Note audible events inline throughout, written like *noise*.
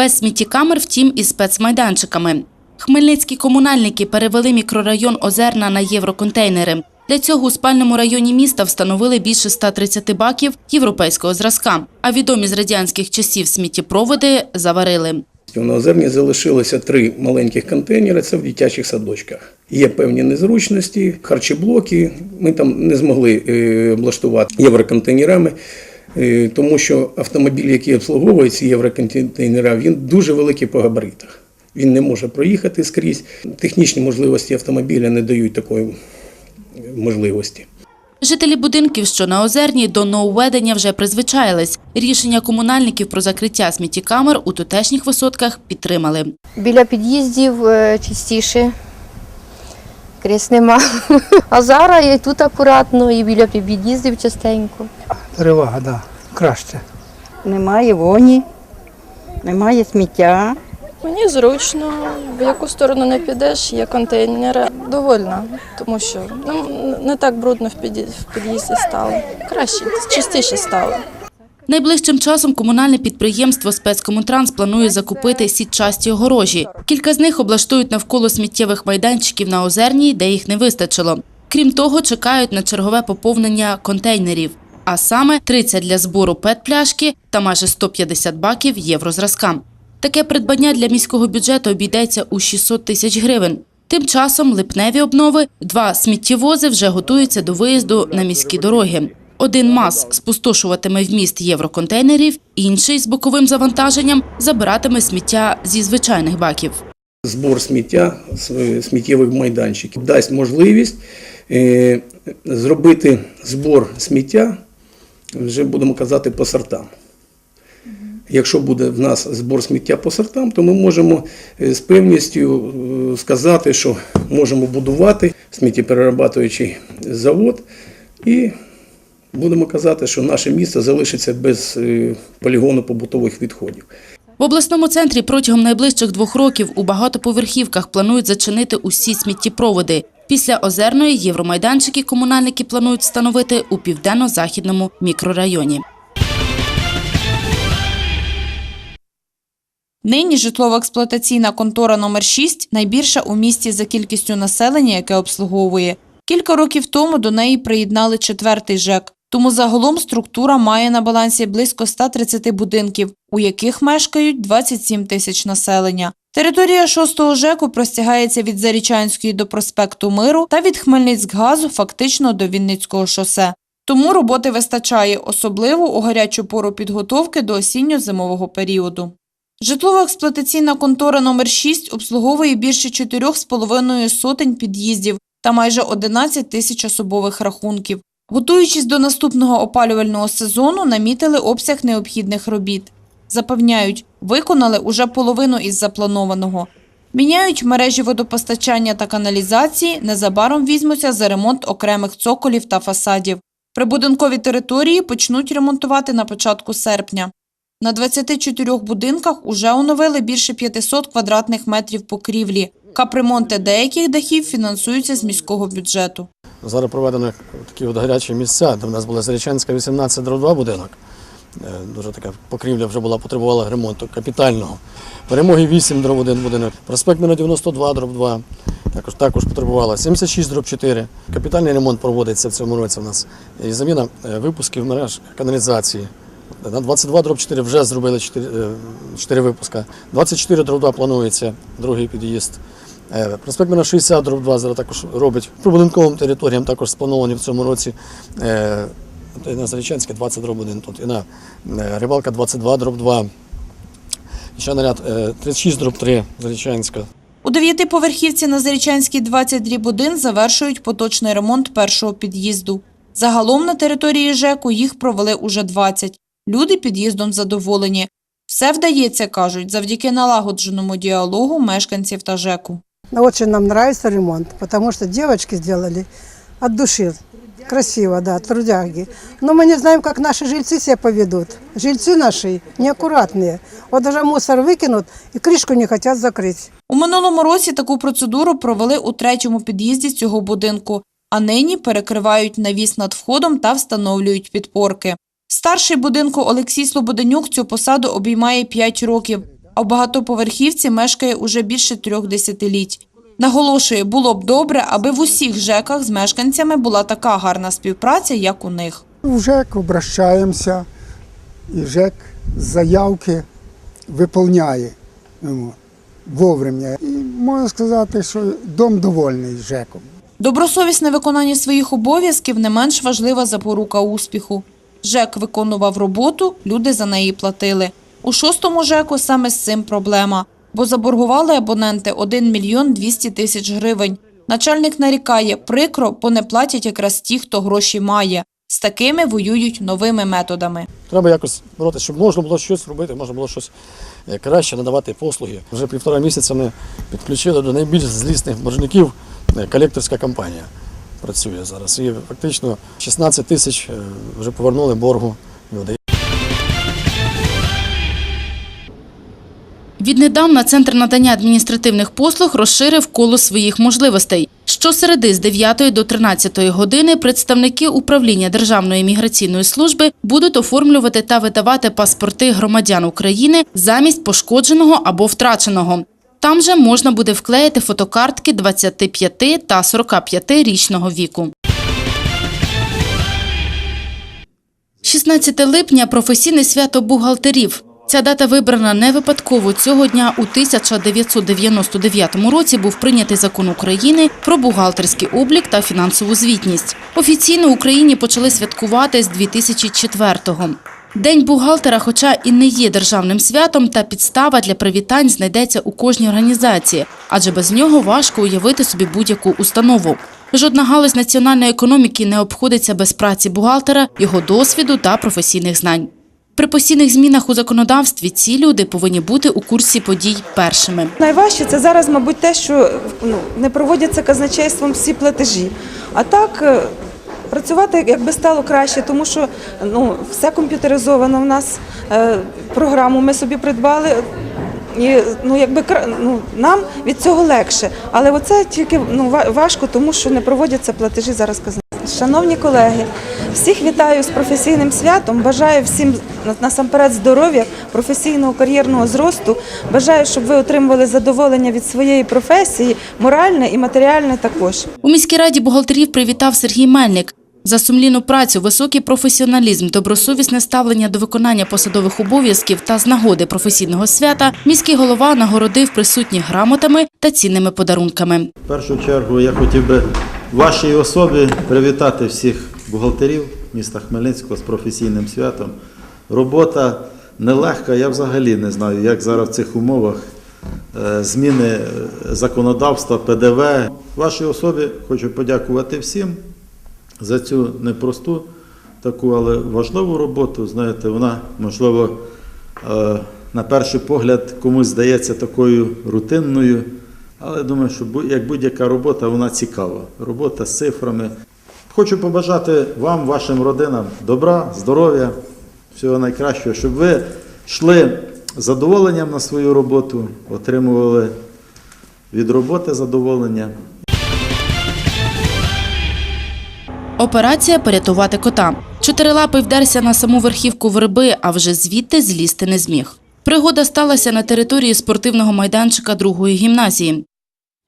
Без сміттєкамер, втім, і спецмайданчиками. Хмельницькі комунальники перевели мікрорайон Озерна на євроконтейнери. Для цього у спальному районі міста встановили більше 130 баків європейського зразка, а відомі з радянських часів сміттєпроводи заварили. На озерні залишилося три маленьких контейнери, це в дитячих садочках. Є певні незручності, харчоблоки. Ми там не змогли е, облаштувати євроконтейнерами, тому що автомобіль, який обслуговує ці євроконтейнери, він дуже великий по габаритах. Він не може проїхати скрізь. Технічні можливості автомобіля не дають такої можливості. Жителі будинків, що на Озерні, до нововведення вже призвичаїлись. Рішення комунальників про закриття сміттєкамер у тутешніх висотках підтримали. Біля під'їздів е, частіше. Крис нема. *laughs* А зараз і тут акуратно, і біля під'їздів частенько. Перевага, так. Да. Краще. Немає воні, немає сміття. Мені зручно, в яку сторону не підеш, є контейнери. Довольна, тому що ну, не так брудно в в під'їзді стало. Краще, чистіше стало. Найближчим часом комунальне підприємство «Спецкомунтранс» планує закупити сітчасті огорожі. Кілька з них облаштують навколо сміттєвих майданчиків на Озерній, де їх не вистачило. Крім того, чекають на чергове поповнення контейнерів, а саме 30 для збору пет-пляшки та майже 150 баків єврозразка. Таке придбання для міського бюджету обійдеться у 600 тисяч гривень. Тим часом липневі обнови, два сміттєвози вже готуються до виїзду на міські дороги. Один МАЗ спустошуватиме вміст євроконтейнерів, інший з боковим завантаженням забиратиме сміття зі звичайних баків. Збор сміття з сміттєвих майданчиків дасть можливість е, зробити збор сміття, вже будемо казати, по сортам. Якщо буде в нас збор сміття по сортам, то ми можемо е, з певністю е, сказати, що можемо будувати сміттєперерабатуючий завод і будемо казати, що наше місто залишиться без е, полігону побутових відходів. В обласному центрі протягом найближчих двох років у багатоповерхівках планують зачинити усі сміттєпроводи. Після озерної євромайданчики комунальники планують встановити у південно-західному мікрорайоні. Нині житлово-експлуатаційна контора номер 6 найбільша у місті за кількістю населення, яке обслуговує. Кілька років тому до неї приєднали четвертий ЖЕК. Тому загалом структура має на балансі близько 130 будинків, у яких мешкають 27 тисяч населення. Територія шостого ЖЕКу простягається від Зарічанської до проспекту Миру та від Хмельницькгазу фактично до Вінницького шосе. Тому роботи вистачає, особливо у гарячу пору підготовки до осінньо-зимового періоду. Житлово-експлуатаційна контора номер 6 обслуговує більше 4,5 сотень під'їздів та майже 11 тисяч особових рахунків. Готуючись до наступного опалювального сезону, намітили обсяг необхідних робіт. Запевняють, виконали уже половину із запланованого. Міняють мережі водопостачання та каналізації, незабаром візьмуться за ремонт окремих цоколів та фасадів. Прибудинкові території почнуть ремонтувати на початку серпня. На 24 будинках уже оновили більше 500 квадратних метрів покрівлі. Капремонти деяких дахів фінансуються з міського бюджету. Зараз проведено такі от гарячі місця, де в нас була Зарічанська 18 дроб 2 будинок. Е, Дуже така покрівля вже була, потребувала ремонту капітального. Перемоги 8 дроб 1 будинок. Проспект Мира 92 дроб 2. Також, також потребувала 76 дроб 4. Капітальний ремонт проводиться в цьому році у нас. І заміна е, випусків мереж каналізації. На 22 дроб 4 вже зробили 4, 4 випуска. 24 дроб 2 планується, другий під'їзд. Е, Проспект Мира 60 дроб 2 зараз також робить. По будинковим територіям також сплановані в цьому році. Е, На Зарічанське 20 дроб 1 тут. І на е, Рибалка 22 дроб 2. І ще наряд е, 36 дроб 3 Зарічанська. У дев'ятиповерхівці на Зарічанській 20 дріб 1 завершують поточний ремонт першого під'їзду. Загалом на території ЖЕКу їх провели уже 20. Люди під'їздом задоволені. Все вдається, кажуть, завдяки налагодженому діалогу мешканців та ЖЕКу. Но очень нам нравится ремонт, потому что девочки сделали от души. Красиво, да, трудяги. Но мы не знаем, как наши жильцы себя поведут. Жильцы наши неаккуратные. Вот даже мусор выкинут и крышку не хотят закрыть. У минулому році таку процедуру провели у третьому під'їзді цього будинку, а нині перекривають навіс над входом та встановлюють підпорки. Старший будинку Олексій Слободенюк цю посаду обіймає 5 років. а в багатоповерхівці мешкає уже більше трьох десятиліть. Наголошує, було б добре, аби в усіх ЖЕКах з мешканцями була така гарна співпраця, як у них. В ЖЕК обращаємося, і ЖЕК заявки виповняє ну, вовремя. І можна сказати, що дом довольний ЖЕКом. Добросовісне виконання своїх обов'язків не менш важлива запорука успіху. ЖЕК виконував роботу, люди за неї платили. У шостому ЖЕКу саме з цим проблема, бо заборгували абоненти 1 мільйон 200 тисяч гривень. Начальник нарікає, прикро, бо не платять якраз ті, хто гроші має. З такими воюють новими методами. Треба якось боротися, щоб можна було щось робити, можна було щось е, краще надавати послуги. Вже півтора місяця ми підключили до найбільш злісних боржників е, колекторська компанія. Працює зараз. І фактично 16 тисяч е, вже повернули боргу люди. Віднедавна Центр надання адміністративних послуг розширив коло своїх можливостей. Щосереди з 9 до 13 години представники управління Державної міграційної служби будуть оформлювати та видавати паспорти громадян України замість пошкодженого або втраченого. Там же можна буде вклеїти фотокартки 25 та 45 річного віку. 16 липня професійне свято бухгалтерів. Ця дата вибрана не випадково. Цього дня у 1999 році був прийнятий закон України про бухгалтерський облік та фінансову звітність. Офіційно Україні почали святкувати з 2004-го. День бухгалтера, хоча і не є державним святом, та підстава для привітань знайдеться у кожній організації, адже без нього важко уявити собі будь-яку установу. Жодна галузь національної економіки не обходиться без праці бухгалтера, його досвіду та професійних знань. При постійних змінах у законодавстві ці люди повинні бути у курсі подій першими. Найважче це зараз, мабуть, те, що ну, не проводяться казначейством всі платежі. А так е, працювати якби стало краще, тому що ну, все комп'ютеризовано в нас. Е, Програму ми собі придбали. І ну, якби ну, нам від цього легше. Але оце тільки ну, ва- важко, тому що не проводяться платежі зараз. Шановні колеги, всіх вітаю з професійним святом. Бажаю всім насамперед здоров'я, професійного кар'єрного зросту. Бажаю, щоб ви отримували задоволення від своєї професії, моральне і матеріальне також. У міській раді бухгалтерів привітав Сергій Мельник. За сумлінну працю, високий професіоналізм, добросовісне ставлення до виконання посадових обов'язків та з нагоди професійного свята міський голова нагородив присутніх грамотами та цінними подарунками. В першу чергу я хотів би вашій особі привітати всіх бухгалтерів міста Хмельницького з професійним святом. Робота нелегка, я взагалі не знаю, як зараз в цих умовах е, зміни е, законодавства, ПДВ. Вашій особі хочу подякувати всім за цю непросту таку, але важливу роботу. Знаєте, вона, можливо, е, на перший погляд комусь здається такою рутинною. Але думаю, що як будь-яка робота, вона цікава. Робота з цифрами. Хочу побажати вам, вашим родинам добра, здоров'я, всього найкращого, щоб ви йшли задоволенням на свою роботу, отримували від роботи задоволення. Операція порятувати кота. Чотирилапий вдерся на саму верхівку верби, а вже звідти злізти не зміг. Пригода сталася на території спортивного майданчика другої гімназії.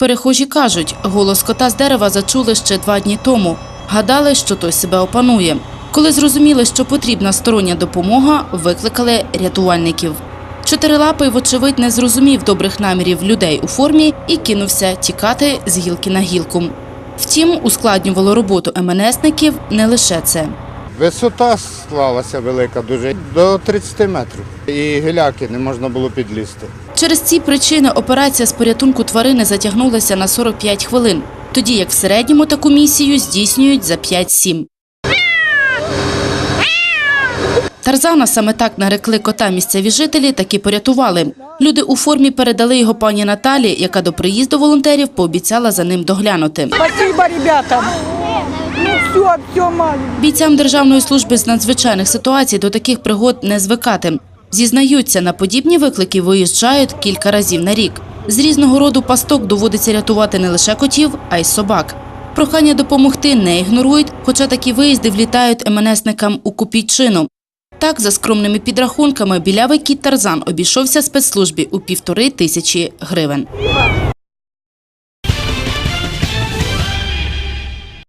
Перехожі кажуть, голос кота з дерева зачули ще два дні тому. Гадали, що той себе опанує. Коли зрозуміли, що потрібна стороння допомога, викликали рятувальників. Чотирилапий, вочевидь, не зрозумів добрих намірів людей у формі і кинувся тікати з гілки на гілку. Втім, ускладнювало роботу МНСників не лише це. Висота склалася велика дуже до 30 метрів. І гіляки не можна було підлізти. Через ці причини операція з порятунку тварини затягнулася на 45 хвилин, тоді як в середньому таку місію здійснюють за 5-7. Тарзана саме так нарекли кота місцеві жителі, так і порятували. Люди у формі передали його пані Наталі, яка до приїзду волонтерів пообіцяла за ним доглянути. Спасибо, ребята! Ну. Бійцям Державної служби з надзвичайних ситуацій до таких пригод не звикати. Зізнаються, на подібні виклики виїжджають кілька разів на рік. З різного роду пасток доводиться рятувати не лише котів, а й собак. Прохання допомогти не ігнорують, хоча такі виїзди влітають МНСникам у копійчину. Так, за скромними підрахунками, білявий кіт Тарзан обійшовся спецслужбі у півтори тисячі гривень.